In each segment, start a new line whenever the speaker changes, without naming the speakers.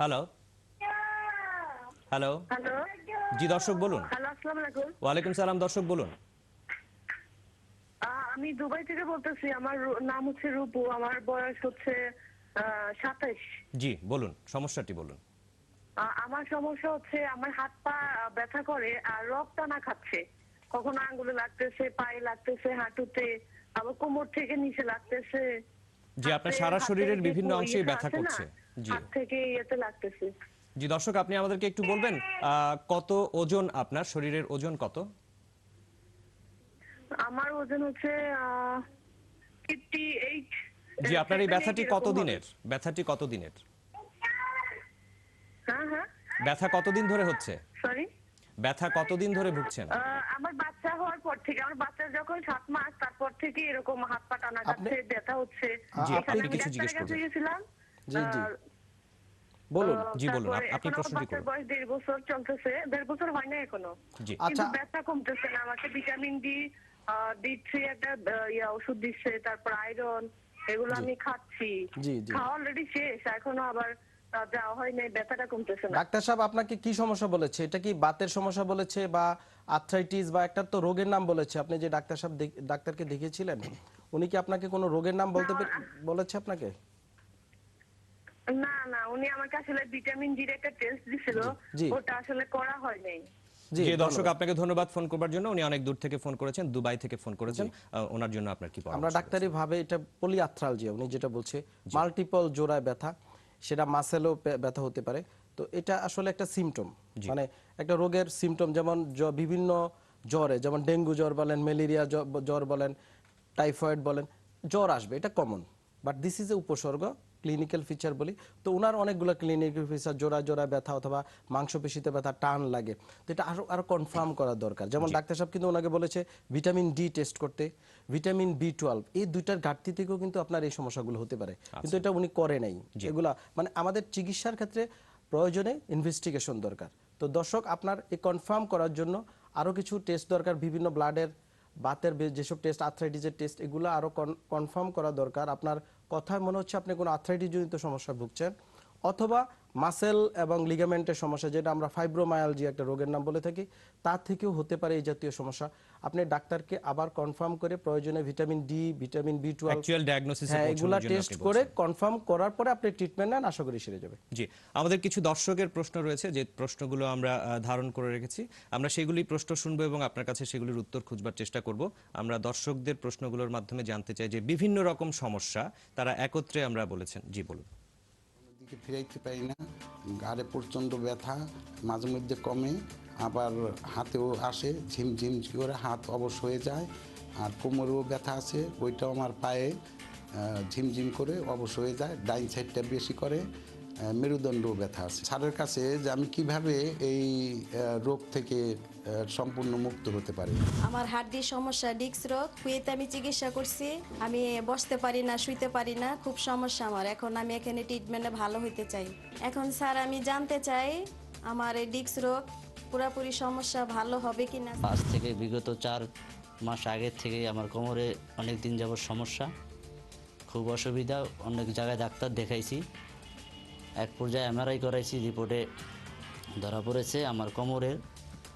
Hello hello জি দর্শক বলুন। ওয়ালাইকুম সালাম দর্শক বলুন।
আমি দুবাই থেকে বলতেছি আমার নাম হচ্ছে রূপু আমার বয়স হচ্ছে সাতাইশ।
জি বলুন সমস্যাটি বলুন।
আমার সমস্যা হচ্ছে আমার হাত পা ব্যথা করে আর রক্ত টানা খাচ্ছে। কখনো আঙ্গুলে লাগতেছে পায়ে লাগতেছে হাঁটুতে আবার কোমর থেকে নিচে লাগতেছে।
জি আপনার সারা শরীরের বিভিন্ন অংশেই ব্যথা করছে। জি।
হাত থেকে ইয়েতে লাগতেছে।
জি দর্শক আপনি আমাদেরকে একটু বলবেন কত ওজন আপনার? শরীরের ওজন কত?
আমার ওজন হচ্ছে ফিফটি এইট
জি আপনার এই ব্যথাটি কত দিনের ব্যথাটি কত দিনের
হ্যাঁ হ্যাঁ।
ব্যথা কতদিন ধরে হচ্ছে?
সরি
ব্যথা কতদিন ধরে ভুগছেন
আমার বাচ্চা হওয়ার পর থেকে আমার বাচ্চা যখন সাত মাস তারপর থেকে এরকম হাত পা টানা যাচ্ছে ব্যথা হচ্ছে
জি, আপনি কিছু জিজ্ঞেস করবেন।
জি, জি। বলুন
জি, বলুন, আপনি প্রশ্নটি করুন।
বয়স দেড় বছর চলতেছে দেড় বছর হয় না এখনও
জি
কিন্তু
আচ্ছা।
ব্যথা কমতেছে না আমাকে ভিটামিন ডি থ্রি একটা ইয়া ওষুধ দিচ্ছে তারপর আয়রন এগুলো আমি খাচ্ছি
জি, জি।
খাওয়া অলরেডি শেষ এখনও আবার যাওয়া হয় নাই ব্যথাটা কমতেছে না।
ডাক্তার সাহেব আপনাকে কি সমস্যা বলেছে? এটা কি বাতের সমস্যা বলেছে বা আর্থ্রাইটিস বা একটা তো রোগের নাম বলেছে? আপনি যে ডাক্তার সাহেব ডাক্তারকে দেখিয়েছিলেন উনি কি আপনাকে কোনো রোগের নাম বলতে বলেছে আপনাকে?
না না উনি আমাকে আসলে ভিটামিন ডি একটা টেস্ট দিছিল। ওটা আসলে করা হয় নাই
জি
জি দর্শক আপনাকে ধন্যবাদ ফোন করবার জন্য। উনি অনেক দূর থেকে ফোন করেছেন দুবাই থেকে ফোন করেছেন। আহ, ওনার জন্য আপনার কি
আমরা ডাক্তারি ভাবে এটা উনি যেটা বলছে মাল্টিপল জোড়ায় ব্যথা। সেটা মাসেলও ব্যথা হতে পারে। তো এটা আসলে একটা সিমটম মানে একটা রোগের সিমটম যেমন বিভিন্ন জ্বরে যেমন ডেঙ্গু জ্বর বলেন ম্যালেরিয়া জ্বর বলেন টাইফয়েড বলেন জ্বর আসবে এটা common but this is a উপসর্গ ক্লিনিক্যাল ফিচার বলি তো ওনার অনেকগুলো ক্লিনিক্যাল ফিচার জোড়া জোড়া ব্যথা অথবা মাংসপেশিতে ব্যথা টান লাগে। তো এটা আরও আরও কনফার্ম করা দরকার। যেমন ডাক্তার সাহেব কিন্তু ওনাকে বলেছে ভিটামিন ডি টেস্ট করতে ভিটামিন বি টুয়েলভ এই দুইটার ঘাটতি থেকেও কিন্তু আপনার এই সমস্যাগুলো হতে পারে। কিন্তু এটা উনি করে নাই। এগুলা মানে আমাদের চিকিৎসার ক্ষেত্রে প্রয়োজনে ইনভেস্টিগেশন দরকার। তো দর্শক আপনার এই কনফার্ম করার জন্য আরও কিছু টেস্ট দরকার বিভিন্ন ব্লাডের বাতের যেসব টেস্ট আর্থ্রাইটিসের টেস্ট এগুলো আরও কনফার্ম করা দরকার। আপনার কথায় মনে হচ্ছে আপনি কোনো আর্থ্রাইটিস জনিত সমস্যা ভুগছেন, অথবা মাসেল এবং লিগামেন্টের সমস্যা যেটা আমরা ফাইব্রোমায়ালজি একটা রোগের নাম বলে থাকি তার থেকেও হতে পারে এই জাতীয় সমস্যা। আপনি ডাক্তারকে আবার কনফার্ম করে প্রয়োজনে vitamin D vitamin B twelve
actual diagnosis
হ্যাঁ এগুলা টেস্ট করে কনফার্ম করার পরে আপনি ট্রিটমেন্ট নেন আশা করি সেরে যাবে।
জি আমাদের কিছু দর্শকের প্রশ্ন রয়েছে যে প্রশ্নগুলো আমরা ধারণ করে রেখেছি। আমরা সেগুলি প্রশ্ন শুনব এবং আপনার কাছে সেগুলির উত্তর খুঁজবার চেষ্টা করব। আমরা দর্শকদের প্রশ্নগুলোর মাধ্যমে জানতে চাই যে বিভিন্ন রকম সমস্যা তারা একত্রে আমরা বলেছেন। জি বলুন।
দিকে ফিরাইতে পারি না। গাড়ে প্রচণ্ড ব্যথা, মাঝে মধ্যে কমে, আবার হাতেও আসে ঝিমঝিম করে হাত অবশ হয়ে যায়, আর কোমরেও ব্যথা আছে, ওইটাও আমার পায়ে ঝিমঝিম করে অবশ হয়ে যায়, ডাইন সাইডটা বেশি করে মেরুদণ্ডও ব্যথা আছে। স্যারের কাছে যে আমি কীভাবে এই রোগ থেকে সম্পূর্ণ মুক্ত হতে পারে।
আমার হাড্ডির সমস্যা ডিস্ক রোগ কুয়েতে আমি চিকিৎসা করছি। আমি বসতে পারি না শুইতে পারি না খুব সমস্যা আমার। এখন আমি এখানে ট্রিটমেন্টে ভালো হইতে চাই। এখন স্যার আমি জানতে চাই আমার এই ডিস্ক রোগ পুরোপুরি সমস্যা ভালো হবে কি না
আজ থেকে বিগত চার মাস আগের থেকে আমার কোমরে অনেক দিন যাবত সমস্যা। খুব অসুবিধা অনেক জায়গায় ডাক্তার দেখাইছি। এক পর্যায়ে এমআরআই করাইছি রিপোর্টে ধরা পড়েছে আমার কোমরের।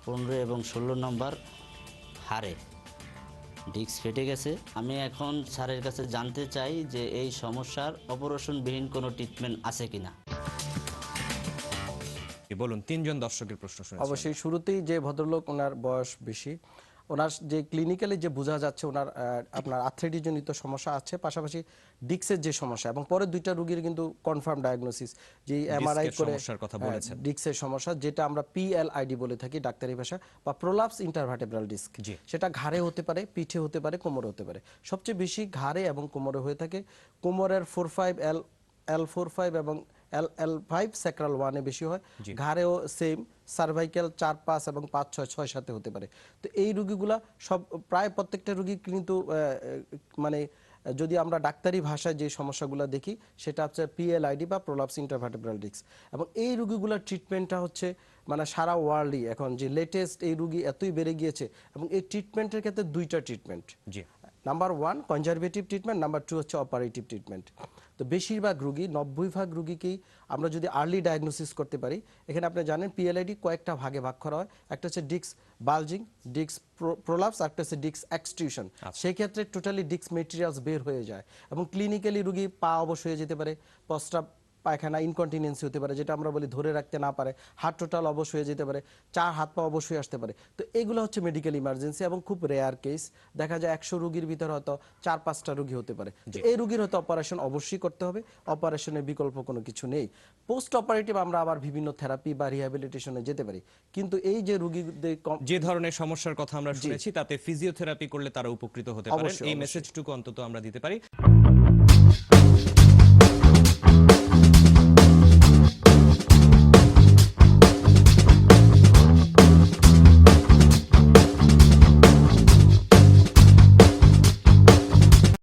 পনেরো এবং ষোলো নম্বর হারে। ডিস্ক ফেটে গেছে। আমি এখন স্যারের কাছে জানতে চাই যে এই সমস্যার অপারেশনবিহীন কোনো ট্রিটমেন্ট আছে কিনা।
বলুন তিনজন দর্শকের প্রশ্ন
অবশ্যই শুরুতেই যে ভদ্রলোক ওনার বয়স বেশি ওনার যে ক্লিনিক্যালি যে বোঝা যাচ্ছে ওনার আপনার আর্থ্রাইটিস জনিত সমস্যা আছে পাশাপাশি ডিক্সের যে সমস্যা এবং পরে দুইটা রোগীর কিন্তু কনফার্ম ডায়াগনোসিস যে এমআরআই করে
কথা বলেছেন।
ডিক্সের সমস্যা যেটা আমরা পিএলআইডি বলে থাকি ডাক্তারি ভাষা বা প্রোলাপস ইন্টারভার্টেব্রাল ডিস্ক সেটা ঘাড়ে হতে পারে পিঠে হতে পারে কোমরে হতে পারে। সবচেয়ে বেশি ঘাড়ে এবং কোমরে হয়ে থাকে কোমরের four five L L four five এবং এল এল ফাইভ সেক্রাল ওয়ানে বেশি হয়। ঘাড়েও সেম সার্ভাইকেল চার পাঁচ এবং পাঁচ ছয় ছয় সাথে হতে পারে। তো এই রুগীগুলা সব প্রায় প্রত্যেকটা রুগী কিন্তু মানে যদি আমরা ডাক্তারি ভাষায় যে সমস্যাগুলো দেখি সেটা হচ্ছে পিএলআইডি বা প্রোলাপস ইন্টারভার্টেব্রাল ডিস্ক এবং এই রুগীগুলোর ট্রিটমেন্টটা হচ্ছে মানে সারা ওয়ার্ল্ডই এখন যে লেটেস্ট এই রুগী এতই বেড়ে গিয়েছে এবং এই ট্রিটমেন্টের ক্ষেত্রে দুইটা ট্রিটমেন্ট
জি।
Number one conservative treatment number two হচ্ছে অপারেটিভ ট্রিটমেন্ট তো বেশিরভাগ রুগী নব্বই ভাগ রুগীকেই আমরা যদি আর্লি ডায়াগনোসিস করতে পারি এখানে আপনি জানেন পিএলআইডি কয়েকটা ভাগে ভাগ করা হয়। একটা হচ্ছে ডিক্স বালজিং ডিক্স প্রোলাপস একটা হচ্ছে ডিক্স এক্সটিউশন সেই ক্ষেত্রে টোটালি ডিক্স মেটেরিয়ালস বের হয়ে যায় এবং ক্লিনিক্যালি রুগী পা অবশ হয়ে যেতে পারে প্রস্রাব পায়খানা ইনকন্টিনেন্সি হতে পারে যেটা আমরা বলি ধরে রাখতে না পারে হাত টোটাল অবশ হয়ে যেতে পারে চার হাত পা অবশ্যই আসতে পারে। তো এগুলো হচ্ছে মেডিকেল ইমার্জেন্সি এবং খুব রেয়ার কেস দেখা যায় একশো রুগীর ভিতরে হয়তো চার পাঁচটা রুগী হতে পারে। এই রুগীর হয়তো অপারেশন অবশ্যই করতে হবে অপারেশনের বিকল্প কোনো কিছু নেই। পোস্ট অপারেটিভ আমরা আবার বিভিন্ন থেরাপি বা রিহ্যাবিলিটেশনে যেতে পারি। কিন্তু এই যে রুগীদের
যে ধরনের সমস্যার কথা আমরা শুনেছি তাতে ফিজিওথেরাপি করলে তারা উপকৃত হতে
পারে
এই। মেসেজটুকু অন্তত আমরা দিতে পারি।